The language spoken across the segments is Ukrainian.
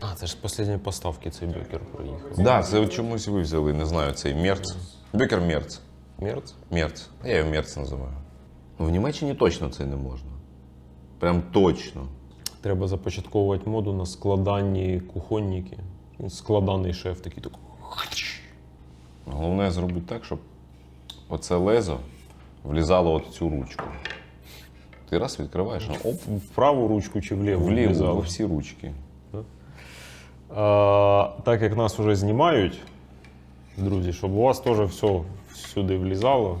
А, це ж з останньої поставки цей бюкер приїхав. Да, це чомусь ви взяли, не знаю, цей мерц. Бекер мерц. Мерц? Мерц. Я його мерц називаю. Ну, в Німеччині точно це не можна. Прям точно. Треба започатковувати моду на складанні кухонники. Складаний шеф такий такий. Головне зробити так, щоб оце лезо влізало от в цю ручку. Ти раз відкриваєш, а оп, В праву ручку чи вліву? влізало? во всі ручки. А, так як нас вже знімають, друзі, щоб у вас теж все всюди влізало.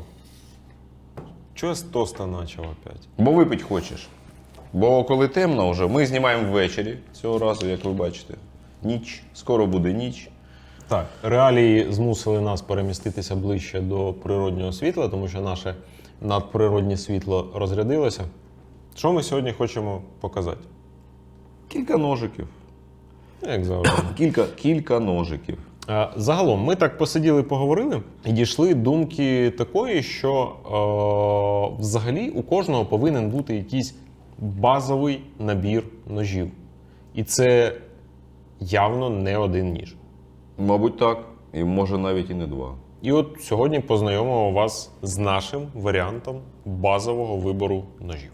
Чого з тоста почав опять? Бо випить хочеш. Бо коли темно вже, ми знімаємо ввечері цього разу, як ви бачите. Ніч, скоро буде ніч. Так, реалії змусили нас переміститися ближче до природнього світла, тому що наше надприроднє світло розрядилося. Що ми сьогодні хочемо показати? Кілька ножиків. Як завжди. Кілька, кілька ножиків. Е, Загалом, ми так посиділи, поговорили і дійшли думки такої, що е, взагалі у кожного повинен бути якийсь базовий набір ножів. І це явно не один ніж. Мабуть, так. І може навіть і не два. І от сьогодні познайомимо вас з нашим варіантом базового вибору ножів.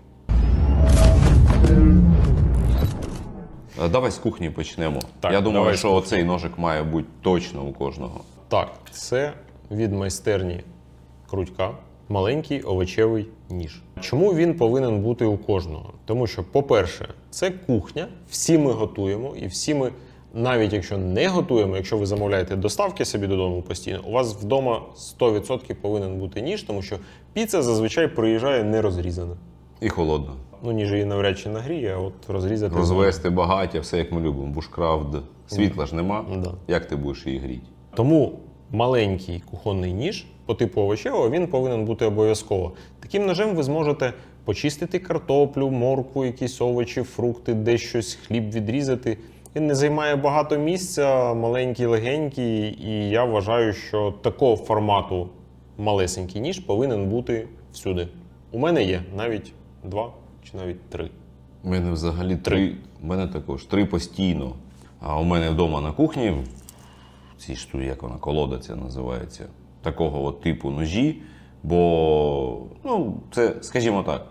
Давай з кухні почнемо. Так, Я думаю, що оцей ножик має бути точно у кожного. Так, це від майстерні крутька. Маленький овочевий ніж. Чому він повинен бути у кожного? Тому що, по-перше, це кухня, всі ми готуємо, і всі ми, навіть якщо не готуємо, якщо ви замовляєте доставки собі додому постійно, у вас вдома 100% повинен бути ніж, тому що піца зазвичай приїжджає не розрізана. І холодно. Ну, ніж її навряд чи нагріє, а от розрізати. Розвести багаття, все як ми любимо. Бушкрафт. Світла ж нема. Да. Як ти будеш її гріти? Тому маленький кухонний ніж по типу овочевого він повинен бути обов'язково. Таким ножем ви зможете почистити картоплю, моркву, якісь овочі, фрукти, десь щось, хліб відрізати. Він не займає багато місця, маленький, легенький, і я вважаю, що такого формату малесенький ніж повинен бути всюди. У мене є навіть два чи навіть три. У мене взагалі три. У мене також три постійно. А у мене вдома на кухні, в цій штуці, як вона, колода ця називається, такого от типу ножі. Бо, ну, це, скажімо так,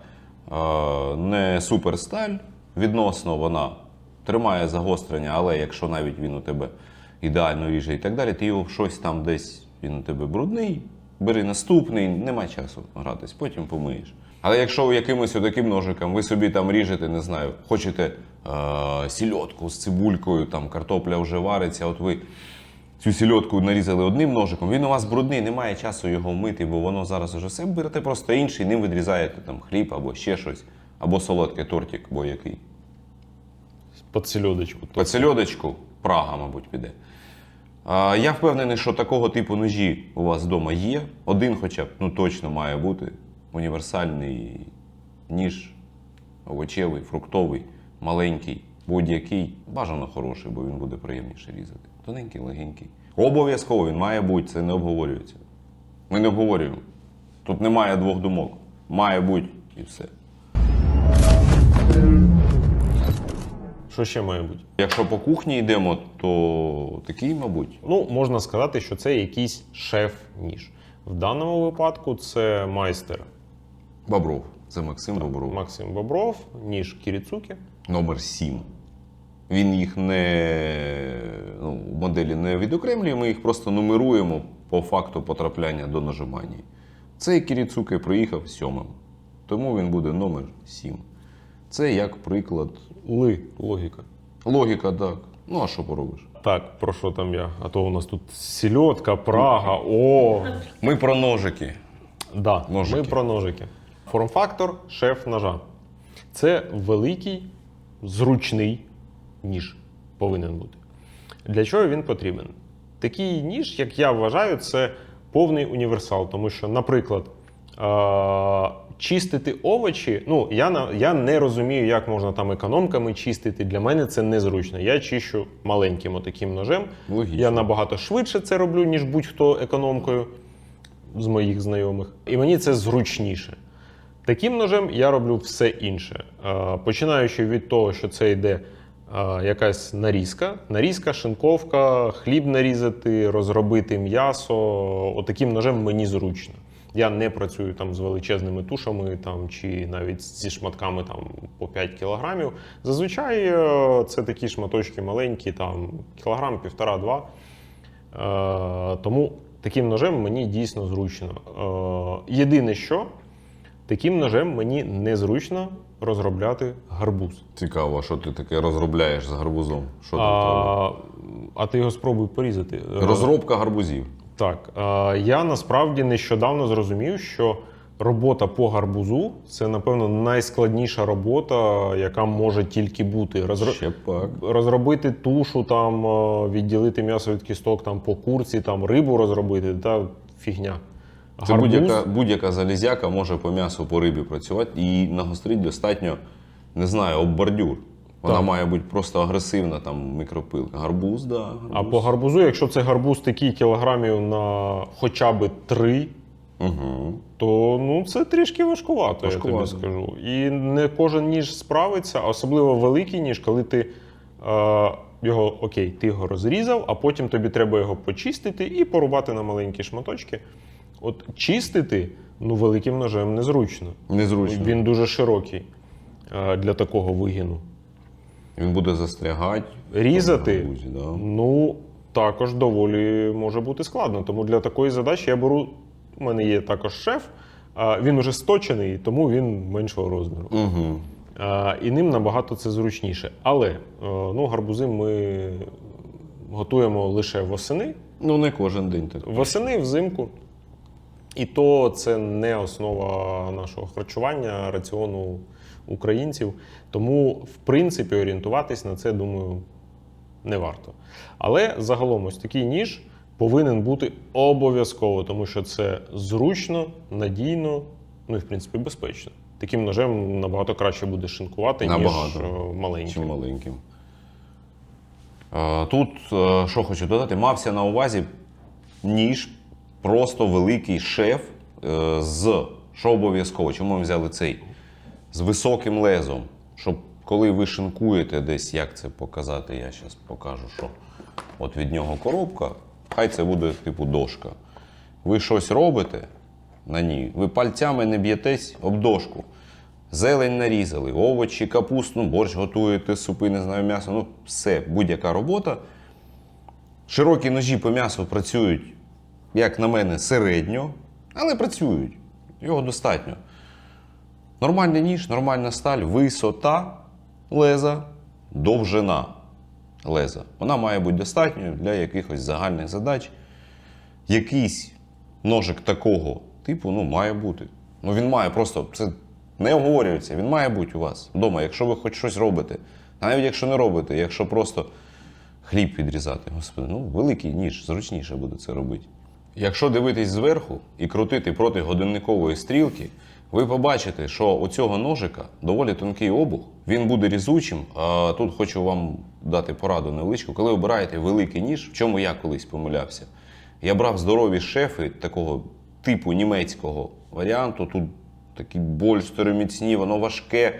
не суперсталь. Відносно вона тримає загострення, але якщо навіть він у тебе ідеально ріже і так далі, ти його в щось там десь він у тебе брудний, бери наступний, нема часу гратись, потім помиєш. Але якщо якимось таким ножиком ви собі там ріжете, не знаю, хочете е- сільотку з цибулькою, там картопля вже вариться, от ви цю сільотку нарізали одним ножиком, він у вас брудний, немає часу його мити, бо воно зараз уже все берете просто інший, ним відрізаєте там хліб або ще щось, або солодкий тортик, або який. Під сельодочку. По сельодочку Прага, мабуть, піде. А, я впевнений, що такого типу ножі у вас вдома є. Один хоча б ну, точно має бути універсальний ніж, овочевий, фруктовий, маленький, будь-який. Бажано хороший, бо він буде приємніше різати. Тоненький, легенький. Обов'язково він має бути, це не обговорюється. Ми не обговорюємо. Тут немає двох думок. Має бути і все. Що ще має бути? Якщо по кухні йдемо, то такий, мабуть. Ну, можна сказати, що це якийсь шеф-ніж. В даному випадку це майстер Бобров. Це Максим Бобров. Максим Бобров, ніж Кіріцукі. Номер 7. Він їх не ну, моделі не відокремлює, ми їх просто нумеруємо по факту потрапляння до нажимання. Цей Кіріцуке приїхав сьомим. Тому він буде номер 7. Це як приклад. Ли, логіка. Логіка, так. Ну, а що поробиш? Так, про що там я? А то у нас тут сільотка, Прага, о! Ми про ножики. Да, Ножики. ми про ножики. Форм-фактор шеф ножа. Це великий, зручний ніж повинен бути. Для чого він потрібен? Такий ніж, як я вважаю, це повний універсал. Тому що, наприклад, чистити овочі, ну, я, я не розумію, як можна там економками чистити. Для мене це незручно. Я чищу маленьким отаким ножем. Логічно. Я набагато швидше це роблю, ніж будь-хто економкою з моїх знайомих. І мені це зручніше. Таким ножем я роблю все інше. Е, Починаючи від того, що це йде якась нарізка. Нарізка, шинковка, хліб нарізати, розробити м'ясо. Отаким ножем мені зручно. Я не працюю там з величезними тушами там, чи навіть зі шматками там, по 5 кілограмів. Зазвичай е, це такі шматочки маленькі, там кілограм, півтора-два. Е, тому таким ножем мені дійсно зручно. Е, єдине, що таким ножем мені незручно розробляти гарбуз. Цікаво, а що ти таке розробляєш з гарбузом? Що? А, а ти його спробуй порізати. Розробка гарбузів. Так, е, я насправді нещодавно зрозумів, що робота по гарбузу це, напевно, найскладніша робота, яка може тільки бути. Розро... Ще пак. Розробити тушу, там, відділити м'ясо від кісток там, по курці, там, рибу розробити, та фігня. Це будь-яка, будь-яка залізяка може по м'ясу по рибі працювати і нагострить достатньо, не знаю, об бордюр. Вона Так. має бути просто агресивна, там мікропилка. Гарбуз, да. Гарбуз. А по гарбузу, якщо це гарбуз такий кілограмів на хоча б 3, Угу. то ну, це трішки важкувато, я тобі Важкувато. скажу. І не кожен ніж справиться, а особливо великий ніж, коли ти е, його окей, ти його розрізав, а потім тобі треба його почистити і порубати на маленькі шматочки. От чистити ну, великим ножем незручно. Незручно. Він... Дуже широкий е, для такого вигину. Він буде застрягати. Різати? в гарбузі, да. Ну, також доволі може бути складно. Тому для такої задачі я беру. У мене є також шеф, він уже сточений, тому він меншого розміру. Угу. І ним набагато це зручніше. Але е, ну, гарбузи ми готуємо лише восени. Ну, не кожен день так. Восени взимку. І то це не основа нашого харчування, раціону українців. Тому, в принципі, орієнтуватись на це, думаю, не варто. Але загалом ось такий ніж повинен бути обов'язково, тому що це зручно, надійно, ну і в принципі безпечно. Таким ножем набагато краще буде шинкувати, Набагато. ніж е, маленьким. Чим маленьким. Е, Тут, е, що хочу додати, мався на увазі ніж, просто великий шеф е, з, що обов'язково, чому ми взяли цей? З високим лезом. Щоб коли ви шинкуєте десь, як це показати, я зараз покажу, що от від нього коробка, хай це буде типу дошка. Ви щось робите на ній, ви пальцями не б'єтесь об дошку. Зелень нарізали, овочі, капусту, борщ готуєте, супи, не знаю, м'ясо. Ну, все, будь-яка робота. Широкі ножі по м'ясу працюють, як на мене, середньо, але працюють. Його достатньо. Нормальний ніж, нормальна сталь, висота леза, довжина леза. Вона має бути достатньою для якихось загальних задач. Якийсь ножик такого типу ну, має бути. Ну він має просто це не обговорюється. Він має бути у вас вдома, якщо ви хоч щось робите. Навіть якщо не робите, якщо просто хліб відрізати, господи, ну великий ніж, зручніше буде це робити. Якщо дивитись зверху і крутити проти годинникової стрілки, ви побачите, що у цього ножика доволі тонкий обух, він буде різучим. А тут хочу вам дати пораду невеличку. Коли обираєте великий ніж, в чому я колись помилявся, я брав здорові шефи такого типу німецького варіанту. Тут такі больстери міцні, воно важке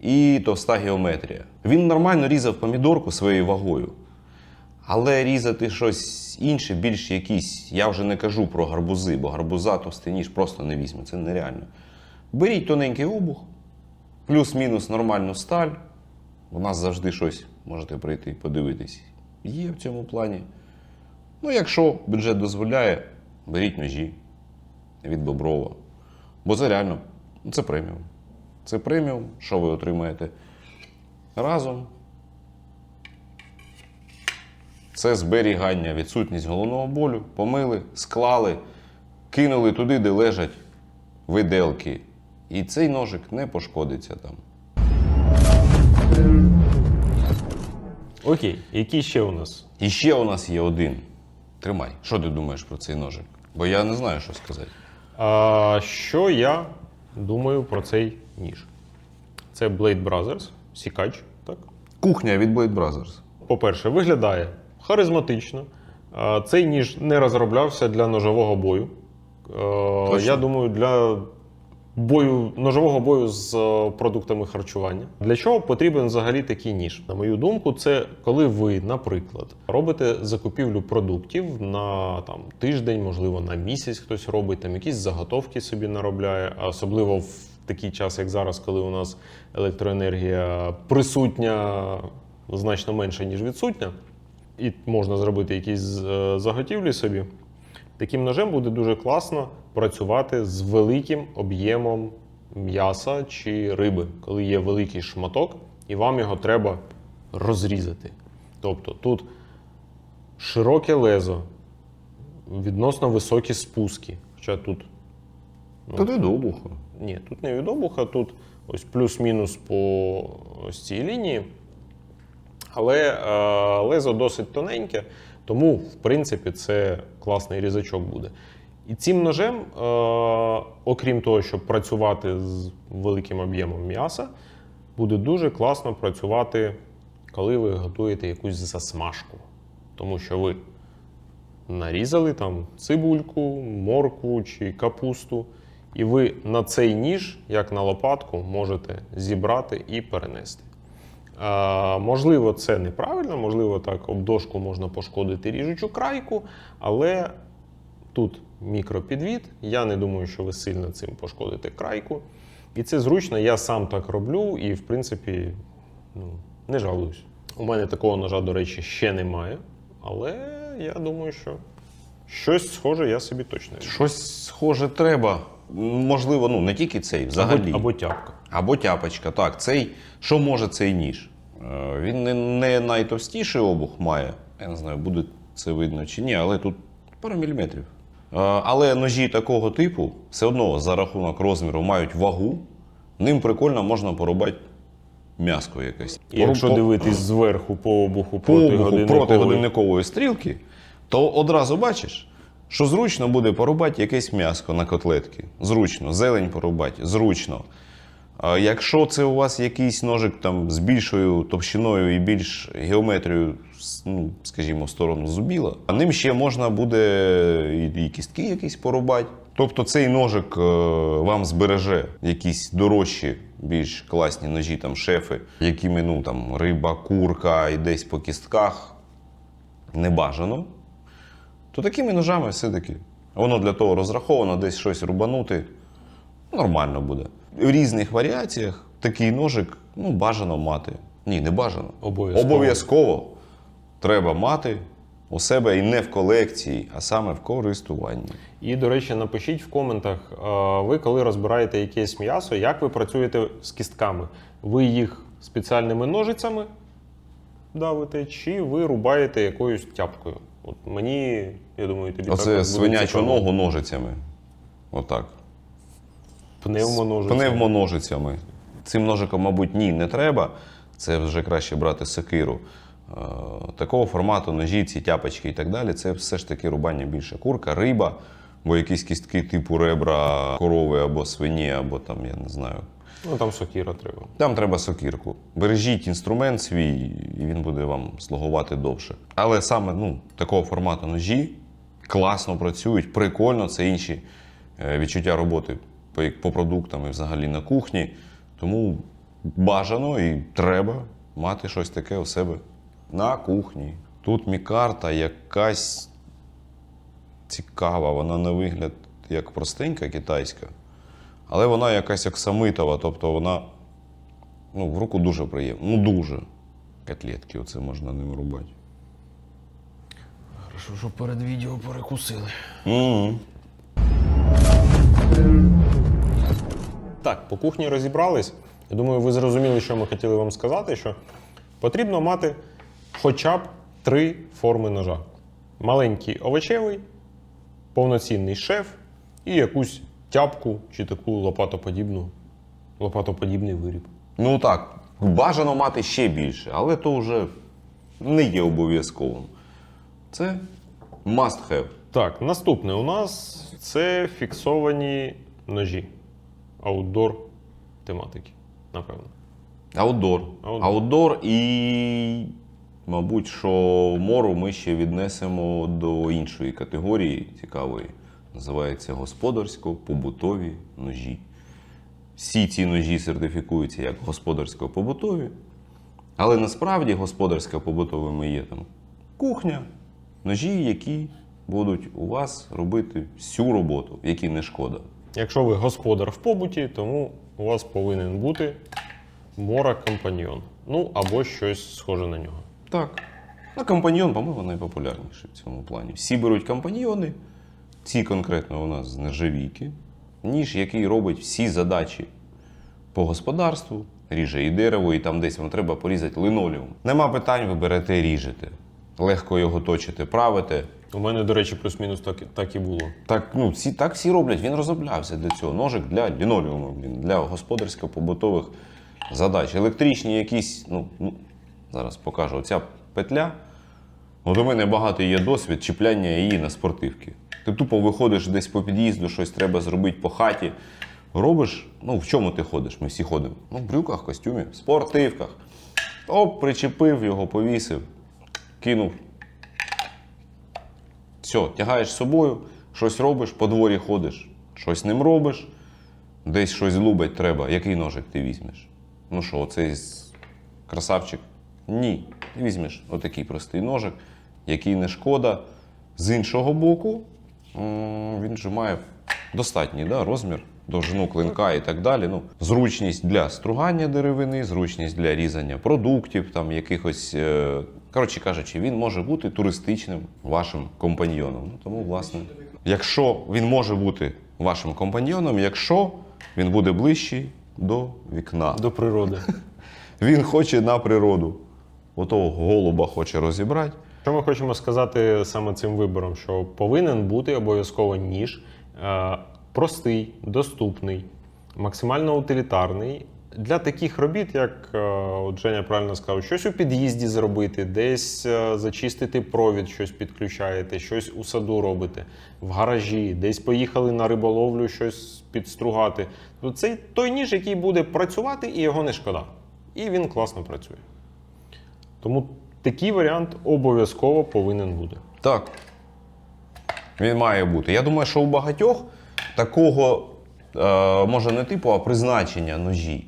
і товста геометрія. Він нормально різав помідорку своєю вагою. Але різати щось інше, більш якісь, я вже не кажу про гарбузи, бо гарбуза товстий ніж просто не візьме, це нереально. Беріть тоненький обух, плюс-мінус нормальну сталь. У нас завжди щось можете прийти і подивитись. Є в цьому плані. Ну, якщо бюджет дозволяє, беріть ножі від Боброва. Бо це реально, це преміум. Це преміум, що ви отримаєте разом. Це зберігання, відсутність головного болю, помили, склали, кинули туди, де лежать виделки. І цей ножик не пошкодиться там. Окей, які ще у нас? І ще у нас є один. Тримай. Що ти думаєш про цей ножик? Бо я не знаю, що сказати. А, що я думаю про цей ніж? Це Blade Brothers, сікач, так? Кухня від Blade Brothers. По-перше, виглядає харизматично. Цей ніж не розроблявся для ножового бою. Е, Я думаю, для бою, ножового бою з е, продуктами харчування. Для чого потрібен взагалі такий ніж? На мою думку, це коли ви, наприклад, робите закупівлю продуктів на там тиждень, можливо, на місяць хтось робить, там якісь заготовки собі наробляє, а особливо в такий час, як зараз, коли у нас електроенергія присутня значно менше, ніж відсутня, і можна зробити якісь е, заготівлі собі. Таким ножем буде дуже класно працювати з великим об'ємом м'яса чи риби, коли є великий шматок, і вам його треба розрізати. Тобто тут широке лезо, відносно високі спуски. Хоча тут Та ти до обуха. ні, тут не від обуха, тут ось плюс-мінус по ось цій лінії. Але е, лезо досить тоненьке, тому, в принципі, це класний різачок буде. І цим ножем, е, окрім того, щоб працювати з великим об'ємом м'яса, буде дуже класно працювати, коли ви готуєте якусь засмажку. Тому що ви нарізали там цибульку, моркву чи капусту, і ви на цей ніж, як на лопатку, можете зібрати і перенести. Можливо, це неправильно, можливо, так об дошку можна пошкодити ріжучу крайку, але тут мікропідвід. Я не думаю, що ви сильно цим пошкодите крайку. І це зручно, я сам так роблю, і в принципі ну, не жалуюсь. У мене такого ножа, до речі, ще немає, але я думаю, що щось схоже я собі точно. Щось схоже треба. Можливо, ну не тільки цей, взагалі. Або, або тяпка. Або тяпочка. Так, цей, що може цей ніж? Е, Він не, не найтовстіший обух має. Я не знаю, буде це видно чи ні, але тут пару міліметрів. Е, Але ножі такого типу все одно за рахунок розміру мають вагу. Ним прикольно можна порубати м'яско якесь. І якщо Пору- дивитись зверху по обуху по проти обуху годинникової, проти годинникової стрілки, то одразу бачиш, що зручно буде порубати якесь м'ясо на котлетки. Зручно, зелень порубати, зручно. Якщо це у вас якийсь ножик там з більшою товщиною і більш геометрією, ну, скажімо, в сторону зубіла, а ним ще можна буде і, і кістки якісь порубати. Тобто цей ножик е, вам збереже якісь дорожчі, більш класні ножі, там шефи, якими ну там риба, курка і десь по кістках не бажано, то такими ножами все-таки воно для того розраховано, десь щось рубанути нормально буде. В різних варіаціях такий ножик ну, бажано мати. Ні, не бажано. Обов'язково. Обов'язково треба мати у себе і не в колекції, а саме в користуванні. І, до речі, напишіть в коментах, ви коли розбираєте якесь м'ясо, як ви працюєте з кістками? Ви їх спеціальними ножицями давите, чи ви рубаєте якоюсь тяпкою? От мені, я думаю, тобі також Оце буде свинячу цікаво. ногу ножицями. Отак. Пневмоножицями. Пневмоножицями. Цим ножиком, мабуть, ні, не треба. Це вже краще брати секиру. Е, Такого формату ножі, ці тяпочки і так далі, це все ж таки рубання більше курка, риба, бо якісь кістки типу ребра корови або свині, або там, я не знаю. Ну там сокіра треба. Там треба сокирку. Бережіть інструмент свій, і він буде вам слугувати довше. Але саме ну, такого формату ножі класно працюють, прикольно, це інші е, відчуття роботи по, по продуктам і взагалі на кухні. Тому бажано і треба мати щось таке у себе на кухні. Тут мікарта якась цікава, вона на вигляд як простенька китайська, але вона якась оксамитова, тобто вона ну, в руку дуже приємна. Ну дуже. Котлетки оце можна ним рубати. Хорошо, що перед відео перекусили. Угу. Так, по кухні розібрались. Я думаю, ви зрозуміли, що ми хотіли вам сказати, що потрібно мати хоча б три форми ножа: маленький овочевий, повноцінний шеф і якусь тяпку чи таку лопатоподібну, лопатоподібний виріб. Ну так, бажано мати ще більше, але то вже не є обов'язковим. Це must have. Так, наступне у нас це фіксовані ножі. Аутдор тематики, напевно. Аутдор. Аутдор. І, мабуть, що мору ми ще віднесемо до іншої категорії цікавої. Називається господарсько-побутові ножі. всі ці ножі сертифікуються як господарсько-побутові. Але насправді господарсько-побутовими є там кухня, ножі, які будуть у вас робити всю роботу, які не шкода. Якщо ви господар в побуті, тому у вас повинен бути мора компаньйон. Ну або щось схоже на нього. Так. Ну, компаньйон, по-моєму, найпопулярніший в цьому плані. Всі беруть компаньйони, ці конкретно у нас з нержавійки, ніж, який робить всі задачі по господарству, ріже і дерево, і там десь вам треба порізати линолеум. Нема питань, ви берете, ріжете. Легко його точите, правите. У мене, до речі, плюс-мінус так, і- так і було. Так, ну, всі, так всі роблять. Він розроблявся для цього. Ножик для лінолеуму, для господарсько-побутових задач. Електричні якісь, ну, ну зараз покажу. Оця петля. От у мене багато є досвід чіпляння її на спортивки. Ти тупо виходиш десь по під'їзду, щось треба зробити по хаті. Робиш, ну в чому ти ходиш? Ми всі ходимо. Ну, в брюках, костюмі, в спортивках. Оп, причепив його, повісив, кинув. Все, тягаєш з собою, щось робиш, по дворі ходиш, щось ним робиш, десь щось лубать треба. Який ножик ти візьмеш? Ну що, оцей красавчик? Ні. Візьмеш отакий простий ножик, який не шкода. З іншого боку, він же має достатній да, розмір, довжину клинка і так далі. Ну, зручність для стругання деревини, зручність для різання продуктів, там якихось. е, Коротше кажучи, він може бути туристичним вашим компаньйоном. Ну, тому, власне, якщо він може бути вашим компаньйоном, якщо він буде ближчий до вікна. До природи. Він хоче на природу. Отого голуба хоче розібрати. Що ми хочемо сказати саме цим вибором? Що повинен бути обов'язково ніж е, простий, доступний, максимально утилітарний. Для таких робіт, як е, от Женя правильно сказав, щось у під'їзді зробити, десь е, зачистити провід, щось підключаєте, щось у саду робите, в гаражі, десь поїхали на риболовлю, щось підстругати. Ну, Це той ніж, який буде працювати, і його не шкода. І він класно працює. Тому такий варіант обов'язково повинен бути. Так. Він має бути. Я думаю, що у багатьох такого, е, може, не типу, а призначення ножі.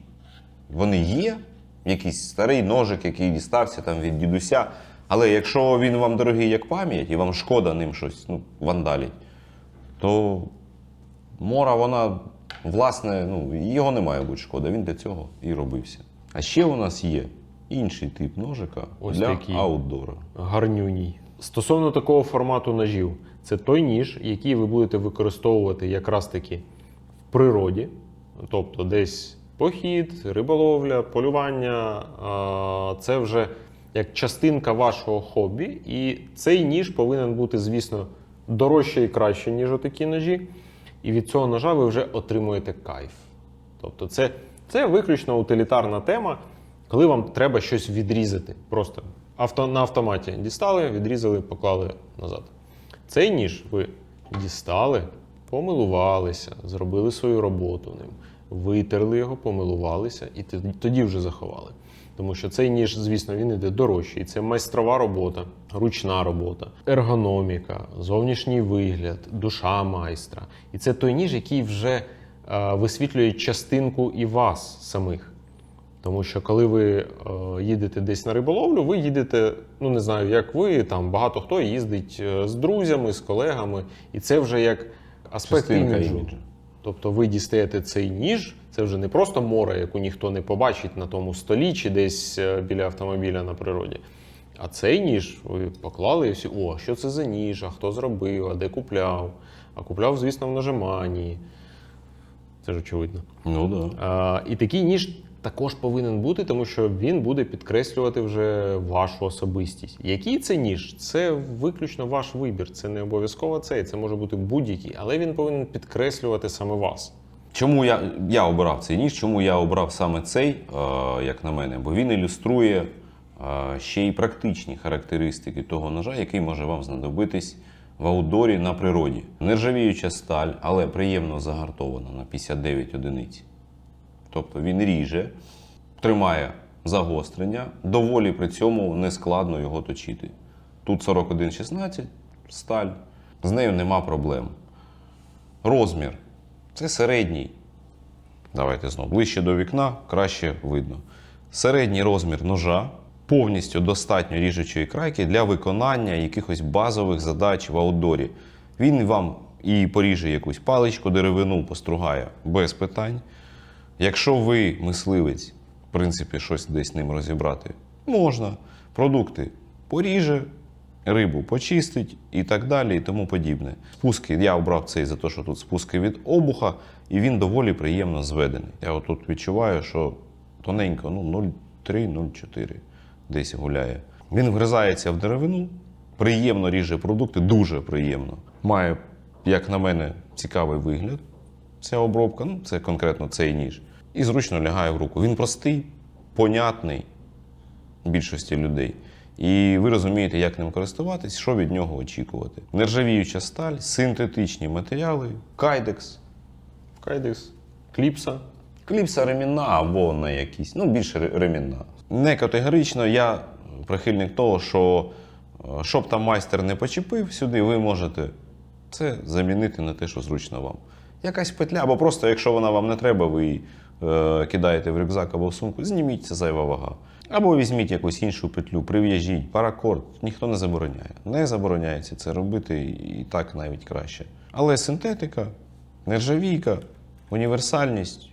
Вони є. Якийсь старий ножик, який дістався там від дідуся. Але якщо він вам дорогий як пам'ять і вам шкода ним щось ну, вандалить, то мора, вона, власне, ну, його не має бути шкода, він для цього і робився. А ще у нас є інший тип ножика Ось для такий. аутдора. гарнюній. Стосовно такого формату ножів, це той ніж, який ви будете використовувати якраз таки в природі, тобто десь похід, риболовля, полювання. Це вже як частинка вашого хобі. І цей ніж повинен бути, звісно, дорожче і краще, ніж отакі ножі. І від цього ножа ви вже отримуєте кайф. Тобто, це, це виключно утилітарна тема, коли вам треба щось відрізати. Просто авто, на автоматі дістали, відрізали, поклали назад. Цей ніж ви дістали, помилувалися, зробили свою роботу ним, витерли його, помилувалися і тоді- вже заховали. Тому що цей ніж, звісно, він іде дорожчий. Це майстрова робота, ручна робота, ергономіка, зовнішній вигляд, душа майстра. І це той ніж, який вже е, висвітлює частинку і вас самих. Тому що коли ви е, їдете десь на риболовлю, ви їдете, ну не знаю, як ви, там багато хто їздить е, з друзями, з колегами, і це вже як аспект іміджу. іміджу. Тобто ви дістаєте цей ніж, це вже не просто море, яку ніхто не побачить на тому столі чи десь е, біля автомобіля на природі. А цей ніж ви поклали і всі, о, що це за ніж, а хто зробив, а де купляв? А купляв, звісно, в нажиманні. Це ж очевидно. Ну. Да. А, і такий ніж також повинен бути, тому що він буде підкреслювати вже вашу особистість. Який це ніж? Це виключно ваш вибір. Це не обов'язково цей, це може бути будь-який, але він повинен підкреслювати саме вас. Чому я, я обрав цей ніж? Чому я обрав саме цей, е, як на мене? Бо він ілюструє е, ще й практичні характеристики того ножа, який може вам знадобитись в аутдорі на природі. Нержавіюча сталь, але приємно загартована на 59 одиниць. Тобто він ріже, тримає загострення, доволі при цьому нескладно його точити. Тут 41,16 сталь, з нею нема проблем. Розмір це середній. Давайте знову. Ближче до вікна краще видно. Середній розмір ножа повністю достатньо ріжучої крайки для виконання якихось базових задач в аутдорі. Він вам і поріже якусь паличку, деревину постругає без питань. Якщо ви мисливець, в принципі, щось десь ним розібрати, можна. Продукти поріже, рибу почистить і так далі, і тому подібне. Спуски я обрав цей за те, що тут спуски від обуха, і він доволі приємно зведений. Я отут відчуваю, що тоненько, ну 0,3-0,4 десь гуляє. Він вгризається в деревину, приємно ріже продукти, дуже приємно. Має, як на мене, цікавий вигляд. Ця обробка, ну це конкретно цей ніж. І зручно лягає в руку. Він простий, понятний більшості людей. І ви розумієте, як ним користуватись, що від нього очікувати. Нержавіюча сталь, синтетичні матеріали, кайдекс, Кайдекс, кліпса. кліпса ремінна або на якісь, ну більше ремінна. Не категорично, я прихильник того, що е, щоб там майстер не почепив сюди, ви можете це замінити на те, що зручно вам. Якась петля, або просто, якщо вона вам не треба, ви її кидаєте в рюкзак або в сумку, зніміть це зайва вага. Або візьміть якусь іншу петлю, прив'яжіть, паракорд, ніхто не забороняє. Не забороняється це робити і так навіть краще. Але синтетика, нержавійка, універсальність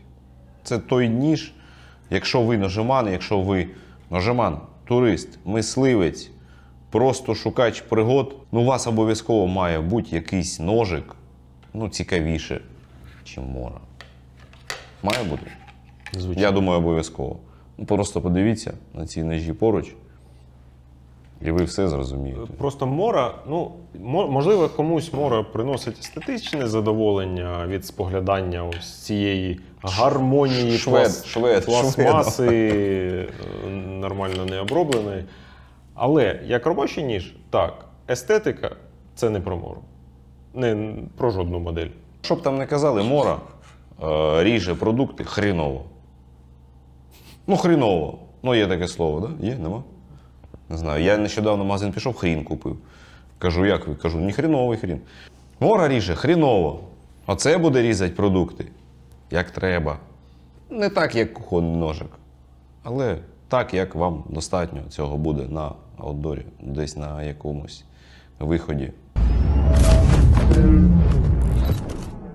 це той ніж, якщо ви ножеман, якщо ви ножеман, турист, мисливець, просто шукач пригод, ну у вас обов'язково має бути якийсь ножик, ну, цікавіше, чим мора. Має бути? Звичайно. Я думаю, обов'язково. Ну, просто подивіться на ці ножі поруч, і ви все зрозумієте. Просто мора, ну можливо, комусь мора приносить естетичне задоволення від споглядання ось цієї гармонії Швед, плас- швед, пластмаси е, нормально не обробленої. Але як робочий ніж, так, естетика це не про мору. Не про жодну модель. Що б там не казали, мора ріже продукти хріново. Ну, хріново. Ну, є таке слово, да? Є, нема? Не знаю. Я нещодавно в магазин пішов, хрін купив. Кажу, як ви? Кажу, ні хріновий хрін. Мора ріже хріново. Оце буде різати продукти. Як треба. Не так, як кухонний ножик. Але так, як вам достатньо цього буде на аутдорі, десь на якомусь виході.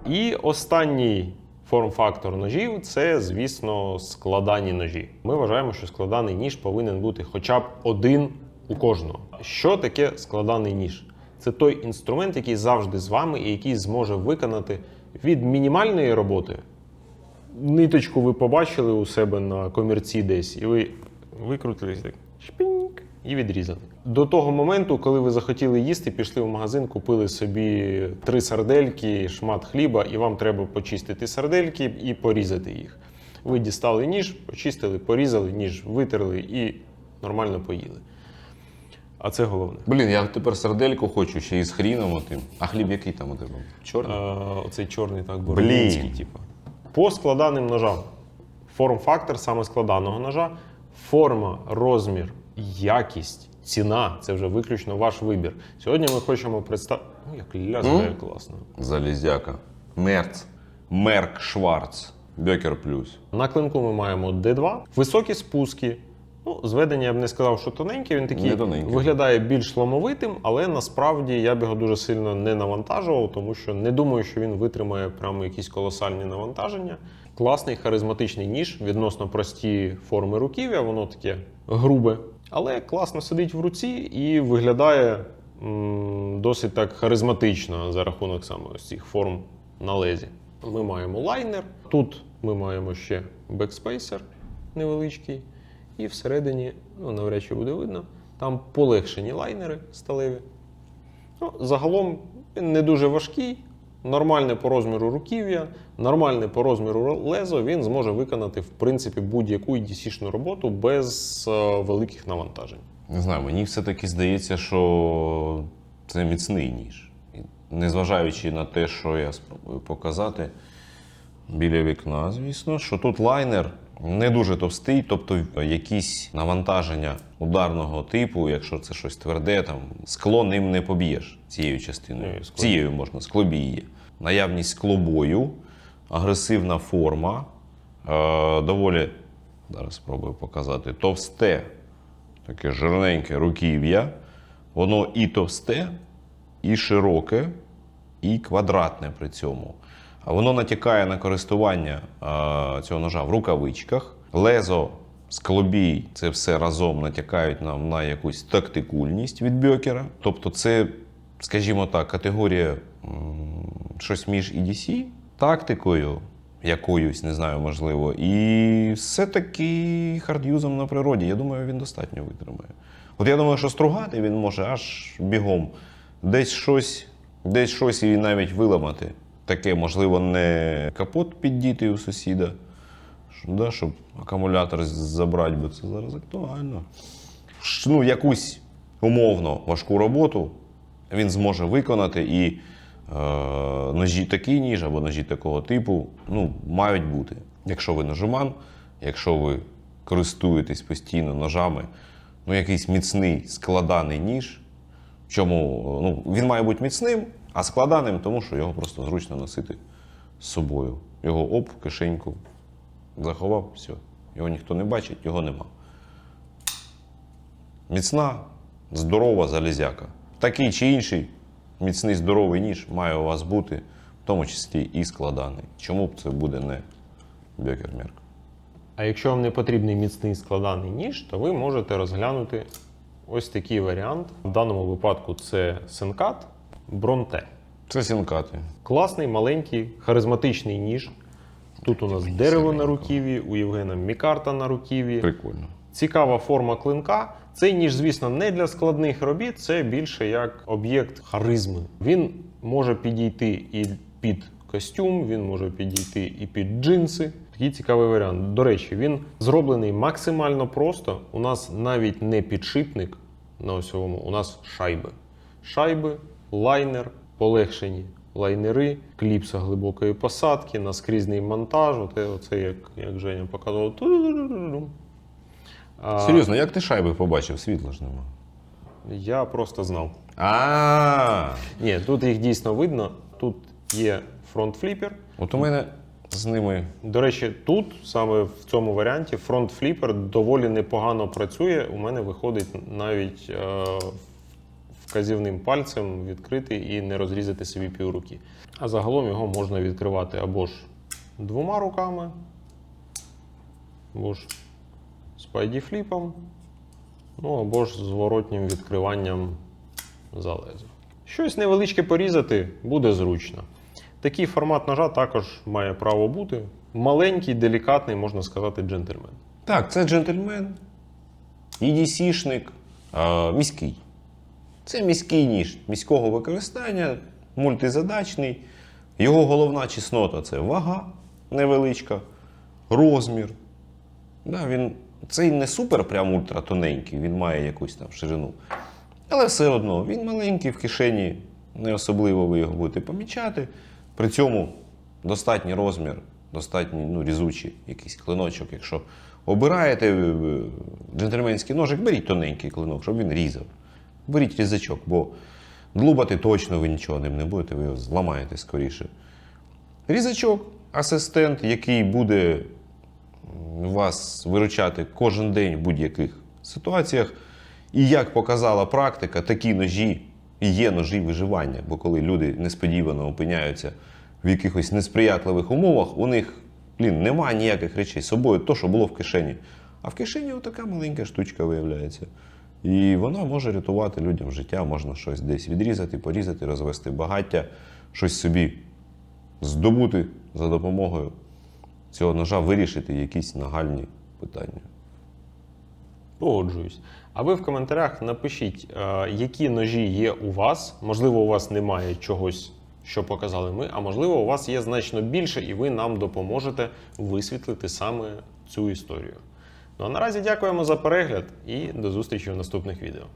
І останній форм-фактор ножів це, звісно, складані ножі. Ми вважаємо, що складаний ніж повинен бути хоча б один у кожного. Що таке складаний ніж? Це той інструмент, який завжди з вами і який зможе виконати від мінімальної роботи. Ниточку ви побачили у себе на комірці десь, і ви викрутились так шпіньк і відрізали. До того моменту, коли ви захотіли їсти, пішли в магазин, купили собі три сардельки, шмат хліба, і вам треба почистити сардельки і порізати їх. Ви дістали ніж, почистили, порізали, ніж витерли і нормально поїли. А це головне. Блін, я тепер сардельку хочу ще із хріном отим. А хліб який там у тебе? Чорний? Е, оцей чорний так боровинський, Блін. типу. По складаним ножам. Форм-фактор саме складаного ножа. Форма, розмір, якість, ціна це вже виключно ваш вибір. Сьогодні ми хочемо представити. Ну, як лязгає класно. Залізяка. Мерц. Мерк Шварц. Бекер плюс. На клинку ми маємо D2, високі спуски. Ну, зведення я б не сказав, що тоненьке. Він такий тоненький. виглядає більш ломовитим, але насправді я б його дуже сильно не навантажував, тому що не думаю, що він витримає прямо якісь колосальні навантаження. Класний харизматичний ніж, відносно прості форми руків'я, воно таке грубе, але класно сидить в руці і виглядає м, досить так харизматично за рахунок саме ось цих форм на лезі. Ми маємо лайнер. Тут ми маємо ще бекспейсер невеличкий. І всередині, ну, навряд чи буде видно, там полегшені лайнери сталеві. Ну, загалом він не дуже важкий, нормальне по розміру руків'я, нормальне по розміру лезо, він зможе виконати в принципі будь-яку EDC-шну роботу без е, великих навантажень. Не знаю, мені все-таки здається, що це міцний ніж. Незважаючи на те, що я спробую показати біля вікна, звісно, що тут лайнер не дуже товстий, тобто якісь навантаження ударного типу, якщо це щось тверде, там скло ним не поб'єш цією частиною. Ні. Цією можна, склобій є. Наявність склобою, агресивна форма, е, доволі, зараз спробую показати, товсте, таке жирненьке руків'я. Воно і товсте, і широке, і квадратне при цьому. Воно натякає на користування цього ножа в рукавичках. Лезо, склобій, це все разом натякають нам на якусь тактикульність від бьокера. Тобто, це, скажімо так, категорія щось між EDC, тактикою, якоюсь, не знаю, можливо, і все-таки хардюзом на природі. Я думаю, він достатньо витримає. От я думаю, що стругати він може аж бігом десь щось, десь щось і навіть виламати. Таке, можливо, не капот піддіти у сусіда, що- да, щоб акумулятор забрати, бо це зараз актуально. Ну, якусь умовно важку роботу він зможе виконати, і е, ножі такий ніж або ножі такого типу ну, мають бути. Якщо ви ножуман, якщо ви користуєтесь постійно ножами, ну, якийсь міцний складаний ніж. Чому ну, він має бути міцним, а складаним, тому що його просто зручно носити з собою. Його оп, кишеньку заховав, все. Його ніхто не бачить, його нема. Міцна, здорова залізяка. Такий чи інший міцний здоровий ніж має у вас бути, в тому числі і складаний. Чому б це буде не бьокермерк? А якщо вам не потрібний міцний складаний ніж, то ви можете розглянути ось такий варіант. В даному випадку це Сенкат Бронте. Це сінкати. Класний, маленький, харизматичний ніж. Тут у нас дерево на руківі, у Євгена Мікарта на руківі. Прикольно. Цікава форма клинка. Цей ніж, звісно, не для складних робіт, це більше як об'єкт харизми. Він може підійти і під костюм, він може підійти і під джинси. Такий цікавий варіант. До речі, він зроблений максимально просто. У нас навіть не підшипник на осьовому, у нас шайби. Шайби, лайнер, полегшені лайнери, кліпса глибокої посадки, наскрізний монтаж. Оце, оце як, як Женя показував. А, Серйозно, як ти шайби побачив? Світла ж нема. Я просто знав. А, Ні, тут їх дійсно видно. Тут є фронт-фліпер. от у мене з ними До речі, тут саме в цьому варіанті фронт-фліпер доволі непогано працює. У мене виходить навіть е, вказівним пальцем відкрити і не розрізати собі півруки. А загалом його можна відкривати або ж двома руками, або ж спайді-фліпом, ну або ж зворотнім відкриванням залезу. Щось невеличке порізати буде зручно. Такий формат ножа також має право бути. Маленький, делікатний, можна сказати, джентльмен. Так, це джентльмен, EDC-шник, міський. Це міський ніж міського використання, мультизадачний. Його головна чеснота це вага невеличка, розмір. Да, він, цей не супер прям ультратоненький, він має якусь там ширину. Але все одно він маленький в кишені, не особливо ви його будете помічати. При цьому достатній розмір, достатній ну, різучий якийсь клиночок. Якщо обираєте е, джентльменський ножик, беріть тоненький клинок, щоб він різав. Беріть різачок, бо длубати точно ви нічого ним не будете, ви його зламаєте скоріше. Різачок, асистент, який буде вас виручати кожен день в будь-яких ситуаціях. І як показала практика, такі ножі і є ножі виживання. Бо коли люди несподівано опиняються в якихось несприятливих умовах, у них блін, немає ніяких речей з собою, то, що було в кишені. А в кишені отака маленька штучка виявляється. І вона може рятувати людям життя, можна щось десь відрізати, порізати, розвести багаття, щось собі здобути за допомогою цього ножа, вирішити якісь нагальні питання. Погоджуюсь. А ви в коментарях напишіть, е, які ножі є у вас. Можливо, у вас немає чогось, що показали ми, а можливо, у вас є значно більше, і ви нам допоможете висвітлити саме цю історію. Ну а наразі дякуємо за перегляд і до зустрічі в наступних відео.